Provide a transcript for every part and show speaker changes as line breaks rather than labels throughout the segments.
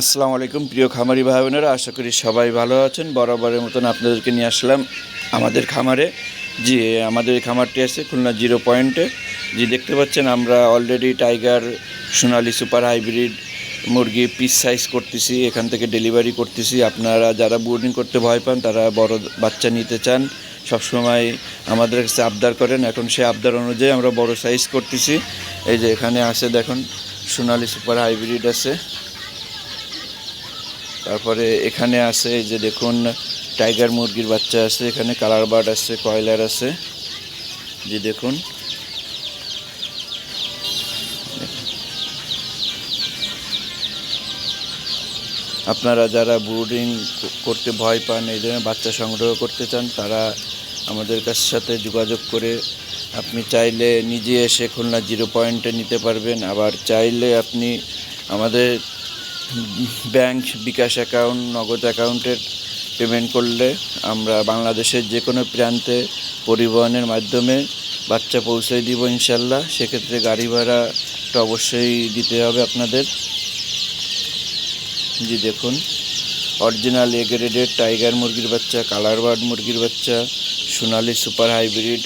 আসসালামু আলাইকুম, প্রিয় খামারি ভাই বোনেরা আশা করি সবাই ভালো আছেন। বরাবরের মতন আপনাদেরকে নিয়ে আসলাম আমাদের খামারে। জি, আমাদের এই খামারটি আছে খুলনা জিরো পয়েন্টে। জি, দেখতে পাচ্ছেন আমরা already tiger Sonali super hybrid মুরগি পিস সাইজ করতেছি, এখান থেকে ডেলিভারি করতেছি। আপনারা যারা বোর্ডিং করতে ভয় পান, তারা বড় বাচ্চা নিতে চান, সবসময় আমাদের কাছে আবদার করেন। এখন সে আবদার অনুযায়ী আমরা বড় সাইজ করতেছি। এই যে এখানে আছে, দেখুন, সোনালি সুপার হাইব্রিড আছে। তারপরে এখানে আছে যে দেখুন টাইগার মুরগির বাচ্চা আছে, এখানে কালার বার্ড আছে, কয়লার আছে। যে দেখুন। আপনারা যারা ব্রুডিং করতে ভয় পান, এই ধরনের বাচ্চা সংগ্রহ করতে চান, তারা আমাদের কাছ সাথে যোগাযোগ করে আপনি চাইলে নিজে এসে খুলনা জিরো পয়েন্টে নিতে পারবেন। আবার চাইলে আপনি আমাদের ব্যাংক বিকাশ অ্যাকাউন্ট, নগদ অ্যাকাউন্টের পেমেন্ট করলে আমরা বাংলাদেশের যে কোনো প্রান্তে পরিবহনের মাধ্যমে বাচ্চা পৌঁছে দিব ইনশাল্লাহ। সেক্ষেত্রে গাড়ি ভাড়াটা অবশ্যই দিতে হবে আপনাদের। জি, দেখুন। অরিজিনাল এ গ্রেডের টাইগার মুরগির বাচ্চা কালার বার্ড মুরগির বাচ্চা, সোনালি সুপার হাইব্রিড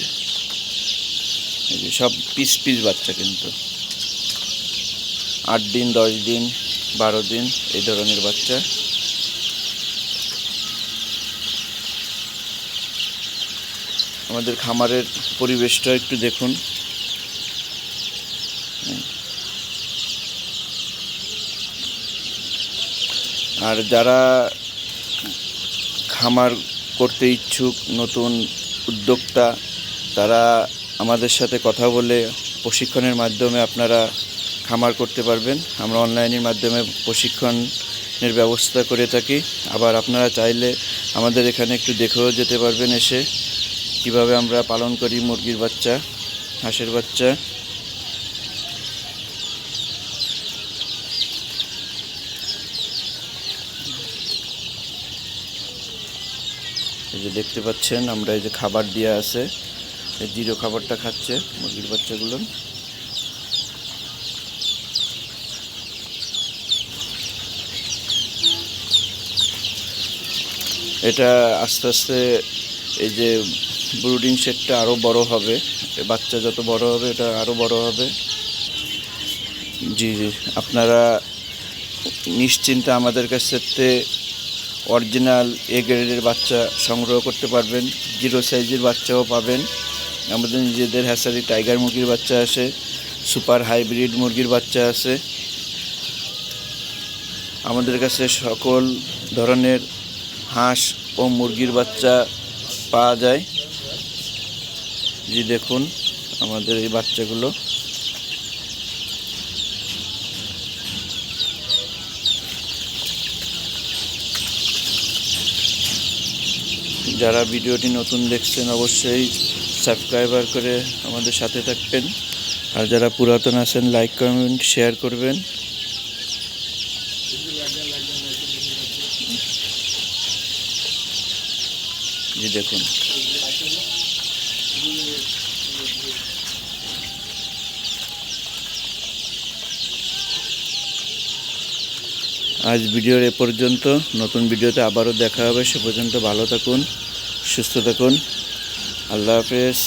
সব পিস পিস বাচ্চা কিন্তু। আট দিন, দশ দিন বারো দিন এই ধরনের বাচ্চা। আমাদের খামারের পরিবেশটা একটু দেখুন। আর যারা খামার করতে ইচ্ছুক, নতুন উদ্যোক্তা, তারা আমাদের সাথে কথা বলে প্রশিক্ষণের মাধ্যমে আপনারা খামার করতে পারবেন। আমরা অনলাইনের মাধ্যমে প্রশিক্ষণের ব্যবস্থা করে থাকি। আবার আপনারা চাইলে আমাদের এখানে একটু দেখেও যেতে পারবেন এসে। কীভাবে আমরা পালন করি মুরগির বাচ্চা, হাঁসের বাচ্চা। এই যে দেখতে পাচ্ছেন, আমরা এই যে খাবার দেওয়া আছে। এই জিরো খাবারটা খাচ্ছে মুরগির বাচ্চাগুলো। এটা আস্তে আস্তে এই যে ব্রুডিং সেটটা আরও বড় হবে, বাচ্চা যত বড় হবে এটা আরও বড় হবে। জি জি, আপনারা নিশ্চিন্তে আমাদের কাছ অরিজিনাল এ গ্রেডের বাচ্চা সংগ্রহ করতে পারবেন জিরো সাইজের বাচ্চাও পাবেন। আমাদের নিজেদের হ্যাসারি টাইগার মুরগির বাচ্চা আছে সুপার হাইব্রিড মুরগির বাচ্চা আছে। আমাদের কাছে সকল ধরনের হাঁস ও মুরগির বাচ্চা পাওয়া যায়। জি, দেখুন আমাদের এই বাচ্চাগুলো। যারা ভিডিওটি নতুন দেখছেন, অবশ্যই সাবস্ক্রাইবার করে আমাদের সাথে থাকবেন। আর যারা পুরাতন আছেন, লাইক, কমেন্ট, শেয়ার করবেন। জি, দেখুন। আজ ভিডিওর এ পর্যন্ত। নতুন ভিডিওতে আবারও দেখা হবে। সে পর্যন্ত ভালো থাকুন, সুস্থ থাকুন। আল্লাহ হাফেজ।